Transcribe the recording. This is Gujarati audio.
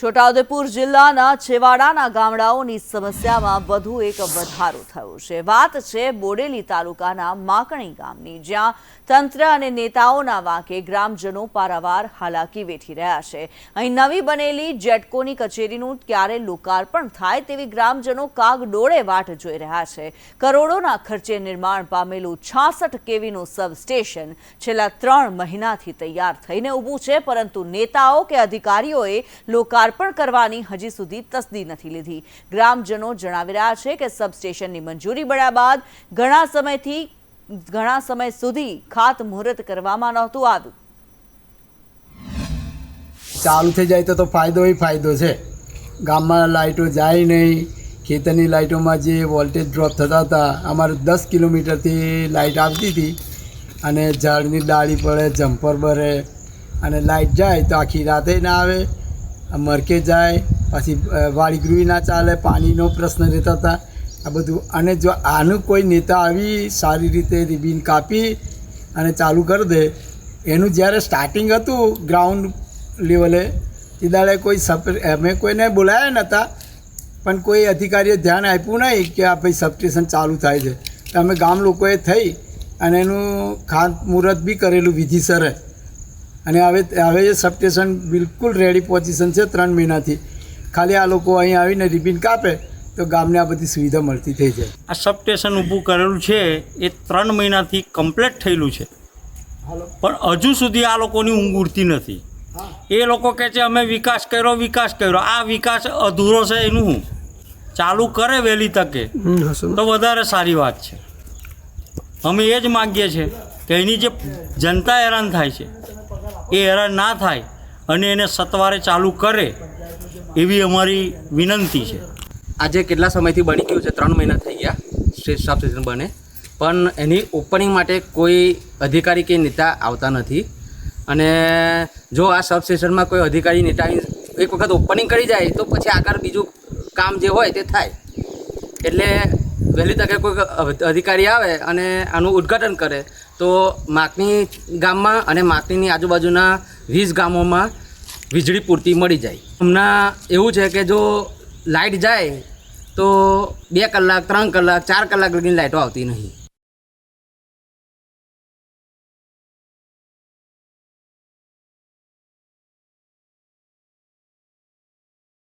છોટાઉદેપુર જિલ્લાના છેવાડાના ગામડાઓની સમસ્યામાં વધુ એક વધારો થયો છે. વાત છે બોડેલી તાલુકાના માકણી ગામની, જ્યાં તંત્ર અને નેતાઓના વાંકે ગ્રામજનો પારાવાર હાલાકી વેઠી રહ્યા છે. અહીં નવી બનેલી જેટકોની કચેરીનું ક્યારે લોકાર્પણ થાય તેવી ગ્રામજનો કાગડોળે વાટ જોઈ રહ્યા છે. કરોડોના ખર્ચે નિર્માણ પામેલું છાસઠ કેવીનું સબસ્ટેશન છેલ્લા ત્રણ મહિનાથી તૈયાર થઈને ઊભું છે, પરંતુ નેતાઓ કે અધિકારીઓએ લોકાર્પણ કરવાની હજી સુધી તસદી નથી લીધી. ગ્રામજનો જણાવી રહ્યા છે કે સબસ્ટેશનની મંજૂરી મળ્યા બાદ ઘણા સમયથી, ઘણા સમય સુધી ખાતમુહૂર્ત કરવામાં નહોતું આવ્યું. ચાલુ થઈ જાય તો તો ફાયદો એ ફાયદો છે. ગામમાં લાઇટો જાય નહીં. ખેતરની લાઇટોમાં જે વોલ્ટેજ ડ્રોપ થતા હતા, અમારે દસ કિલોમીટરથી લાઇટ આવતી હતી અને ઝાડની ડાળી પડે, જમ્પર ભરે અને લાઇટ જાય તો આખી રાતે ના આવે. મરકે જાય, પછી વાડીગૃહી ગૃહી ના ચાલે, પાણીનો પ્રશ્ન રહેતા હતા. આ બધું. અને જો આનું કોઈ નેતા આવી સારી રીતે રિબિન કાપી અને ચાલુ કરી દે, એનું જ્યારે સ્ટાર્ટિંગ હતું ગ્રાઉન્ડ લેવલે તે દાડે કોઈ સપ અમે કોઈને બોલાયા નહોતા પણ કોઈ અધિકારીએ ધ્યાન આપ્યું નહીં કે આ ભાઈ સબસ્ટેશન ચાલુ થાય છે. તો અમે ગામ લોકોએ થઈ અને એનું ખાતમુહૂર્ત બી કરેલું વિધિસર અને હવે હવે એ સબસ્ટેશન બિલકુલ રેડી પોઝિશન છે ત્રણ મહિનાથી. ખાલી આ લોકો અહીં આવીને રિબિન કાપે તો ગામને આ બધી સુવિધા મળતી થઈ જાય. આ સબસ્ટેશન ઊભું કરેલું છે એ ત્રણ મહિનાથી કમ્પ્લીટ થયેલું છે. પણ હજુ સુધી આ લોકોની ઊંઘ ઉડતી નથી. એ લોકો કહે છે અમે વિકાસ કર્યો વિકાસ કર્યો. આ વિકાસ અધૂરો છે એનું હું ચાલુ કરે વહેલી તકે. તો વધારે સારી વાત છે. અમે એ જ માગીએ છીએ કે એની જે જનતા હેરાન થાય છે એ હેરાન ના થાય અને એને સત્વારે ચાલુ કરે એવી અમારી વિનંતી છે. આજે કેટલા સમયથી બની ગયું છે? ત્રણ મહિના થઈ ગયા સ્ટેટ સબ સિઝન બને. પણ એની ઓપનિંગ માટે કોઈ અધિકારી કે નેતા આવતા નથી. અને જો આ સબ સ્ટેશનમાં કોઈ અધિકારી, નેતા એક વખત ઓપનિંગ કરી જાય, તો પછી આગળ બીજું કામ જે હોય તે થાય. એટલે વહેલી તકે કોઈ અધિકારી આવે અને આનું ઉદ્ઘાટન કરે તો માકની ગામમાં અને માકનીની આજુબાજુના વીસ ગામોમાં વીજળી પૂરતી મળી જાય. હમણાં એવું છે કે જો લાઇટ જાય, તો બે કલાક, ત્રણ કલાક, ચાર કલાક લગીને લાઇટો આવતી નહીં.